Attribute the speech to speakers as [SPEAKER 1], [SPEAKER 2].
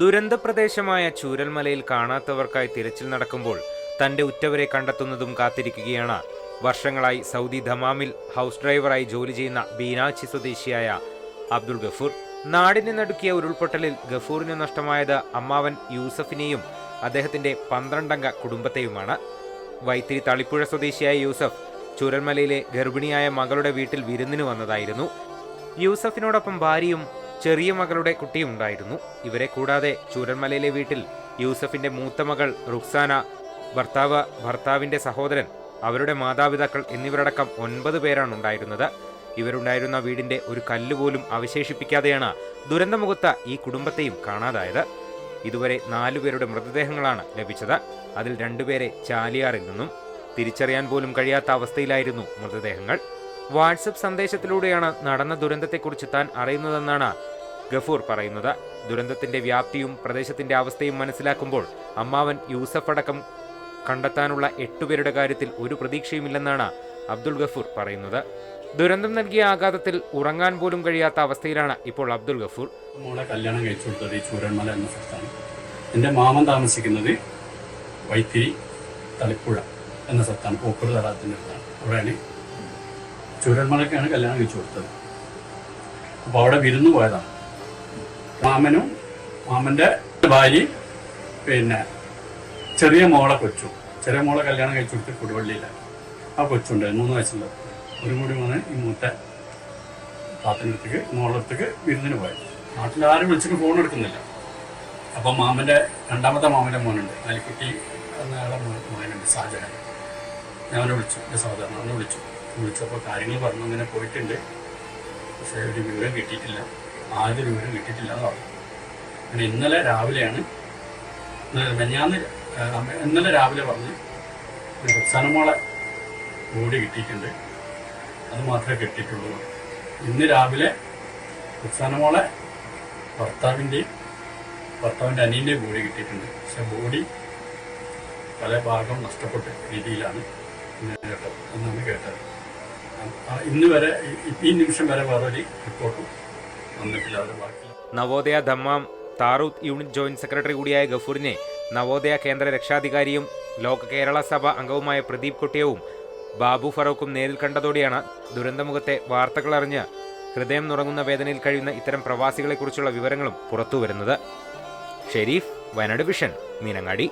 [SPEAKER 1] ദുരന്ത പ്രദേശമായ ചൂരൽമലയിൽ കാണാത്തവർക്കായി തിരച്ചിൽ നടക്കുമ്പോൾ തന്റെ ഉറ്റവരെ കണ്ടെത്തുന്നതും കാത്തിരിക്കുകയാണ്. വർഷങ്ങളായി സൗദി ദമാമിൽ ഹൗസ് ഡ്രൈവറായി ജോലി ചെയ്യുന്ന ബീനാച്ചി സ്വദേശിയായ അബ്ദുൾ ഗഫൂർ നാടിനെ നടുക്കിയ ഉരുൾപൊട്ടലിൽ ഗഫൂറിന് നഷ്ടമായത് അമ്മാവൻ യൂസഫിനെയും അദ്ദേഹത്തിന്റെ പന്ത്രണ്ടംഗ കുടുംബത്തെയുമാണ്. വൈത്തിരി തളിപ്പുഴ സ്വദേശിയായ യൂസഫ് ചൂരൽമലയിലെ ഗർഭിണിയായ മകളുടെ വീട്ടിൽ വിരുന്നിന് വന്നതായിരുന്നു. യൂസഫിനോടൊപ്പം ഭാര്യയും ചെറിയ മകളുടെ കുട്ടിയുണ്ടായിരുന്നു ഇവരെ കൂടാതെ ചൂരന്മലയിലെ വീട്ടിൽ യൂസഫിന്റെ മൂത്ത മകൾ റുക്സാന ഭർത്താവ് ഭർത്താവിന്റെ സഹോദരൻ അവരുടെ മാതാപിതാക്കൾ എന്നിവരടക്കം ഒൻപത് പേരാണ് ഉണ്ടായിരുന്നത്. ഇവരുണ്ടായിരുന്ന വീടിന്റെ ഒരു കല്ലുപോലും അവശേഷിപ്പിക്കാതെയാണ് ദുരന്തമുഖത്ത ഈ കുടുംബത്തെയും കാണാതായത്. ഇതുവരെ നാലുപേരുടെ മൃതദേഹങ്ങളാണ് ലഭിച്ചത്. അതിൽ രണ്ടുപേരെ ചാലിയാറിൽ നിന്നും തിരിച്ചറിയാൻ പോലും കഴിയാത്ത അവസ്ഥയിലായിരുന്നു മൃതദേഹങ്ങൾ. വാട്സപ്പ് സന്ദേശത്തിലൂടെയാണ് നടന്ന ദുരന്തത്തെക്കുറിച്ച് താൻ അറിയുന്നതെന്നാണ് ഗഫൂർ പറയുന്നത്. ദുരന്തത്തിന്റെ വ്യാപ്തിയും പ്രദേശത്തിന്റെ അവസ്ഥയും മനസ്സിലാക്കുമ്പോൾ അമ്മാവൻ യൂസഫ് അടക്കം കണ്ടെത്താനുള്ള എട്ടുപേരുടെ കാര്യത്തിൽ ഒരു പ്രതീക്ഷയുമില്ലെന്നാണ് അബ്ദുൾ ഗഫൂർ പറയുന്നത്. ദുരന്തം നൽകിയ ആഘാതത്തിൽ ഉറങ്ങാൻ പോലും കഴിയാത്ത അവസ്ഥയിലാണ് ഇപ്പോൾ അബ്ദുൾ ഗഫൂർ.
[SPEAKER 2] മോളെ കല്യാണം കഴിച്ചു കൊടുത്തത് ഈ ചൂരന്മല എന്ന സ്ഥലത്താണ്. എന്റെ മാമൻ താമസിക്കുന്നത് വൈത്തിരി തളിപ്പുഴ എന്ന സ്ഥലത്താണ് പോക്കൂർ തടാകത്തിന്റെ അടുത്താണ്. അവിടെയാണ് ചൂരന്മലക്കാണ് കല്യാണം കഴിച്ചു കൊടുത്തത്. അപ്പോൾ അവിടെ വിരുന്ന് പോയതാണ്. മാമനും മാമന്റെ ഭാര്യ പിന്നെ ചെറിയ മോളെ കൊച്ചു. ചെറിയ മോളെ കല്യാണം കഴിച്ചു കൊടുത്ത് കൊടുവള്ളിയിലാണ് ആ കൊച്ചുണ്ട് മൂന്ന് വയസ്സുള്ള ഒരു കൂടി വന്ന് ഈ മൂത്ത താത്തിനടുത്തേക്ക് മോളടുത്തേക്ക് വിരുന്നിന് പോയത് നാട്ടിൽ ആരും വിളിച്ചിട്ട് ഫോൺ എടുക്കുന്നില്ല. അപ്പം മാമന്റെ രണ്ടാമത്തെ മാമന്റെ മോനുണ്ട് അലിക്കുട്ടി എന്നയാളെ മോനുണ്ട് സാജന ഞാൻ വിളിച്ചു എന്റെ സഹോദരൻ അവനെ വിളിച്ചു. വിളിച്ചപ്പോൾ കാര്യങ്ങൾ പറഞ്ഞു ഇങ്ങനെ പോയിട്ടുണ്ട്. പക്ഷേ ഒരു വിവരം കിട്ടിയിട്ടില്ല. ആദ്യ വിവരം കിട്ടിയിട്ടില്ല എന്ന് പറഞ്ഞു. പിന്നെ ഇന്നലെ രാവിലെയാണ് മെഞ്ഞാന്ന് ഇന്നലെ രാവിലെ പറഞ്ഞ് സനമോളെ ബോഡി കിട്ടിയിട്ടുണ്ട്. അത് മാത്രമേ കിട്ടിയിട്ടുള്ളൂ. ഇന്ന് രാവിലെ സനമോളെ ഭർത്താവിന്റെയും ഭർത്താവിന്റെ അനിയന്റെയും ബോഡി കിട്ടിയിട്ടുണ്ട്. പക്ഷെ ബോഡി പല ഭാഗം നഷ്ടപ്പെട്ട രീതിയിലാണ് കേട്ടത്. എന്നാണ് കേട്ടത്. ഇന്ന് വരെ ഈ- നിമിഷം വരെ വേറൊരു റിപ്പോർട്ടും വന്നിട്ടില്ല. അത് ബാക്കി
[SPEAKER 1] Navodaya Dammam Tarout unit joint secretary കൂടിയായ ഗഫൂറിനെ നവോദയ കേന്ദ്ര രക്ഷാധികാരിയും ലോക കേരള സഭ അംഗവുമായ പ്രദീപ് കൊട്ടിയവും ബാബു ഫറൂഖും നേരിൽ കണ്ടതോടെയാണ് ദുരന്തമുഖത്തെ വാർത്തകൾ വാർത്തകളറിഞ്ഞ് ഹൃദയം നുറങ്ങുന്ന വേദനയിൽ കഴിയുന്ന ഇത്തരം പ്രവാസികളെക്കുറിച്ചുള്ള വിവരങ്ങളും പുറത്തുവരുന്നത്. ഷെരീഫ് വയനാട് വിഷൻ മീനങ്ങാടി.